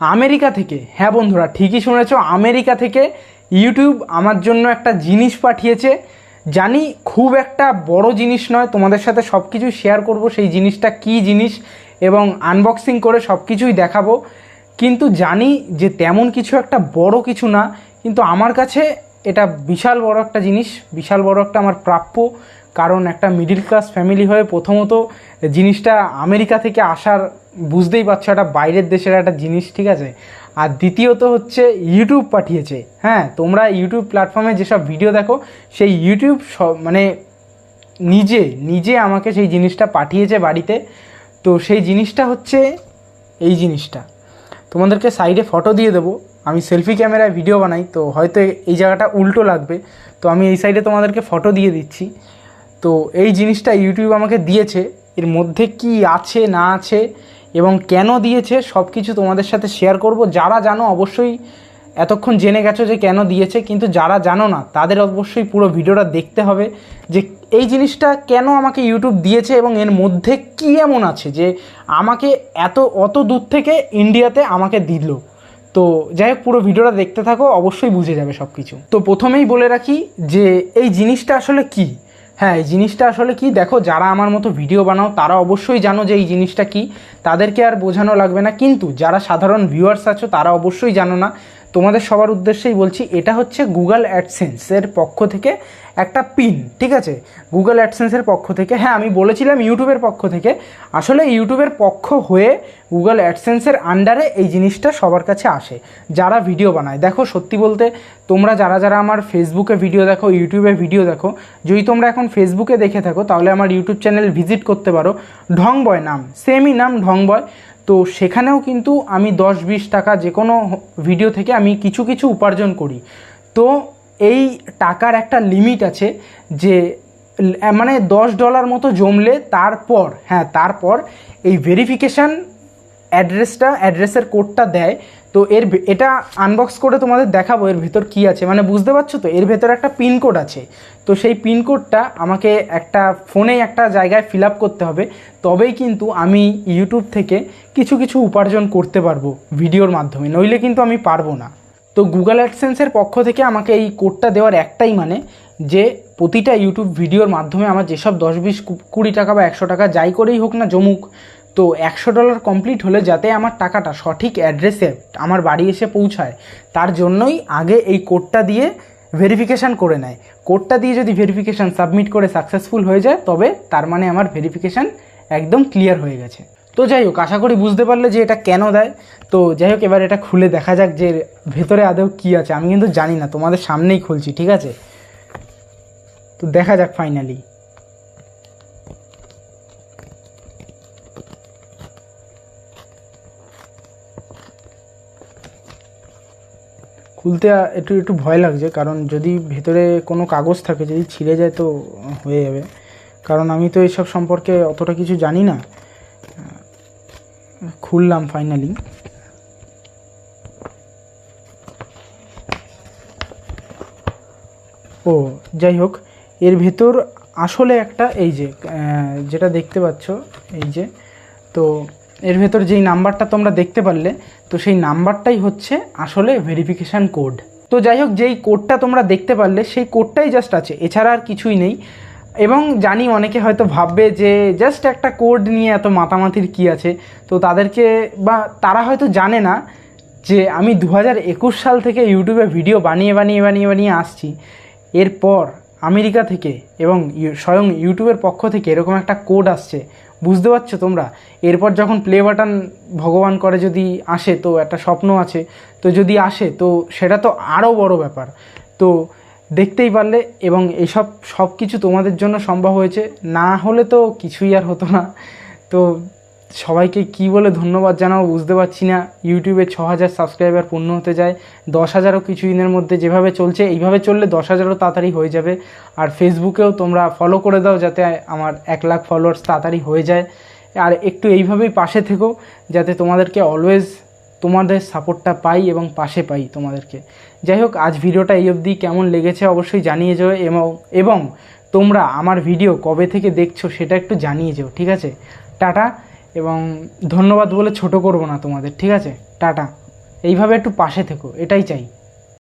America থেকে। হ্যাঁ বন্ধুরা, ঠিকই শুনেছ, আমেরিকা থেকে ইউটিউব আমার জন্য একটা জিনিস পাঠিয়েছে। জানি খুব একটা বড় জিনিস নয়, তোমাদের সাথে সব কিছু শেয়ার করব, সেই জিনিসটা কি জিনিস, এবং আনবক্সিং করে সব কিছুই দেখাবো। কিন্তু জানি যে তেমন কিছু একটা বড় কিছু না, কিন্তু আমার কাছে এটা বিশাল বড় একটা জিনিস, বিশাল বড় একটা আমার প্রাপ্য, কারণ একটা মিডিল ক্লাস ফ্যামিলি হয়ে প্রথমত জিনিসটা আমেরিকা থেকে আসার বুঝতেই পারছ, একটা বাইরের দেশের একটা জিনিস, ঠিক আছে? আর দ্বিতীয়ত হচ্ছে ইউটিউব পাঠিয়েছে হ্যাঁ? তোমরা ইউটিউব প্ল্যাটফর্মে যেসব ভিডিও দেখো, সেই ইউটিউব মানে নিজে নিজে আমাকে সেই জিনিসটা পাঠিয়েছে বাড়িতে। তো সেই জিনিসটা হচ্ছে এই জিনিসটা। তোমাদেরকে সাইডে ফটো দিয়ে দেবো। আমি সেলফি ক্যামেরায় ভিডিও বানাই, তো হয়তো এই জায়গাটা উল্টো লাগবে। তো আমি এই সাইডে তোমাদেরকে ফটো দিয়ে দিচ্ছি। তো এই জিনিসটা ইউটিউব আমাকে দিয়েছে, এর মধ্যে কি আছে, না আছে, এবং কেন দিয়েছে সব কিছু তোমাদের সাথে শেয়ার করব। যারা জানো, অবশ্যই এতক্ষণ জেনে গেছো যে কেন দিয়েছে, কিন্তু যারা জানো না, তাদের অবশ্যই পুরো ভিডিওটা দেখতে হবে যে এই জিনিসটা কেন আমাকে ইউটিউব দিয়েছে এবং এর মধ্যে কী এমন আছে যে আমাকে এত, অত দূর থেকে ইন্ডিয়াতে আমাকে দিল। তো যাই হোক, পুরো ভিডিওটা দেখতে থাকো, অবশ্যই বুঝে যাবে সব কিছু তো প্রথমেই বলে রাখি যে এই জিনিসটা আসলে কি? হ্যাঁ এই জিনিসটা আসলে কি? দেখো, যারা আমার মতো ভিডিও বানাও, তারা অবশ্যই জানো যে এই জিনিসটা কি। তাদেরকে আর বোঝানো লাগবে না। কিন্তু যারা সাধারণ ভিউয়ার্স আছো, তারা অবশ্যই জানো না তোমাদের সবার উদ্দেশ্যেই বলছি, এটা হচ্ছে গুগল অ্যাডসেন্সের পক্ষ থেকে একটা পিন ঠিক আছে? গুগল অ্যাডসেন্সের পক্ষ থেকে হ্যাঁ আমি বলেছিলাম ইউটিউবের পক্ষ থেকে। আসলে ইউটিউবের পক্ষ হয়ে গুগল অ্যাডসেন্সের আন্ডারে এই জিনিসটা সবার কাছে আসে, যারা ভিডিও বানায়। দেখো, সত্যি বলতে, তোমরা যারা যারা আমার ফেসবুকে ভিডিও দেখো ইউটিউবে ভিডিও দেখো, যদি তোমরা এখন ফেসবুকে দেখে থাকো, তাহলে আমার ইউটিউব চ্যানেল ভিজিট করতে পারো। ঢংবয় নাম সেমই নাম ঢংবয়। তো সেখানেও কিন্তু আমি দশ বিশ টাকা যে কোনো ভিডিও থেকে আমি কিছু কিছু উপার্জন করি। তো এই টাকার একটা লিমিট আছে যে মানে দশ ডলার মতো জমলে তারপর হ্যাঁ তারপর এই ভেরিফিকেশান অ্যাড্রেসটা অ্যাড্রেসের কোডটা দেয়। তো এর এটা আনবক্স করে তোমাদের দেখাবো এর ভেতর কী আছে। মানে বুঝতে পারছ তো? এর ভেতর একটা পিনকোড আছে। তো সেই পিনকোডটা আমাকে একটা ফোনেই একটা জায়গায় ফিল করতে হবে। তবেই কিন্তু আমি ইউটিউব থেকে কিছু কিছু উপার্জন করতে পারব ভিডিওর মাধ্যমে। নইলে কিন্তু আমি পারব না। তো গুগল অ্যাডসেন্সের পক্ষ থেকে আমাকে এই কোডটা দেওয়ার একটাই মানে যে প্রতিটা ইউটিউব ভিডিওর মাধ্যমে আমার যেসব দশ বিশ কুড়ি টাকা বা একশো টাকা যাই করেই হোক না জমুক তো একশো ডলার কমপ্লিট হলে যাতে আমার টাকাটা সঠিক অ্যাড্রেসে আমার বাড়ি এসে পৌঁছায়, তার জন্যই আগে এই কোডটা দিয়ে ভেরিফিকেশান করে নেয়। কোডটা দিয়ে যদি ভেরিফিকেশান সাবমিট করে সাকসেসফুল হয়ে যায়, তবে তার মানে আমার ভেরিফিকেশান একদম ক্লিয়ার হয়ে গেছে। তো যাই হোক, আশা করি বুঝতে পারলে যে এটা কেন দেয়। তো যাই হোক, এবার এটা খুলে দেখা যাক যে ভেতরে আদৌ কী আছে। আমি কিন্তু জানি না, তোমাদের সামনেই খুলছি, ঠিক আছে? তো দেখা যাক ফাইনালি খুলতে একটু একটু ভয় লাগছে। কারণ যদি ভেতরে কোনো কাগজ থাকে, যদি ছিঁড়ে যায় তো হয়ে যাবে। কারণ আমি তো এসব সম্পর্কে অতটা কিছু জানি না। খুললাম ফাইনালি ও, যাই হোক, এর ভেতর আসলে একটা, এই যে যেটা দেখতে পাচ্ছ, এই যে, তো এর ভেতর যেই নাম্বারটা তোমরা দেখতে পারলে, তো সেই নাম্বারটাই হচ্ছে আসলে ভেরিফিকেশান কোড তো যাই হোক, যেই কোডটা তোমরা দেখতে পারলে, সেই কোডটাই জাস্ট আছে, এছাড়া আর কিছুই নেই। এবং জানি অনেকে হয়তো ভাববে যে জাস্ট একটা কোড নিয়ে এত মাতামাতির কী আছে, তো তাদেরকে বা তারা হয়তো জানে না যে আমি দু একুশ সাল থেকে ইউটিউবে ভিডিও বানিয়ে বানিয়ে বানিয়ে বানিয়ে আসছি। এরপর আমেরিকা থেকে এবং স্বয়ং ইউটিউবের পক্ষ থেকে এরকম একটা কোড আসছে বুঝতে পারছ তোমরা? এরপর যখন প্লে বাটন ভগবান করে যদি আসে, তো একটা স্বপ্ন আছে। তো যদি আসে, তো সেটা তো আরও বড় ব্যাপার। তো দেখতেই পারলে এবং এইসব সব কিছু তোমাদের জন্য সম্ভব হয়েছে। না হলে তো কিছুই আর হতো না। তো সবাইকে কি বলে ধন্যবাদ জানাব বুঝতে পারছি না। ইউটিউবে ছ হাজার সাবস্ক্রাইবার পূর্ণ হতে যায়। দশ হাজারও কিছু দিনের মধ্যে যেভাবে চলছে, এইভাবে চললে দশ হাজারও তাড়াতাড়ি হয়ে যাবে। আর ফেসবুকেও তোমরা ফলো করে দাও যাতে আমার এক লাখ ফলোয়ার্স তাড়াতাড়ি হয়ে যায়। আর একটু এইভাবেই পাশে থেকো যাতে তোমাদেরকে অলওয়েজ তোমাদের সাপোর্টটা পাই এবং পাশে পাই তোমাদেরকে। যাই হোক, আজ ভিডিওটা এই অবধি। কেমন লেগেছে অবশ্যই জানিয়ে যাও এবং এবং তোমরা আমার ভিডিও কবে থেকে দেখছ সেটা একটু জানিয়ে যাও, ঠিক আছে? টাটা। এবং ধন্যবাদ বলে ছোট করব না তোমাদের, ঠিক আছে? টাটা। এইভাবে একটু পাশে থেকো, এটাই চাই।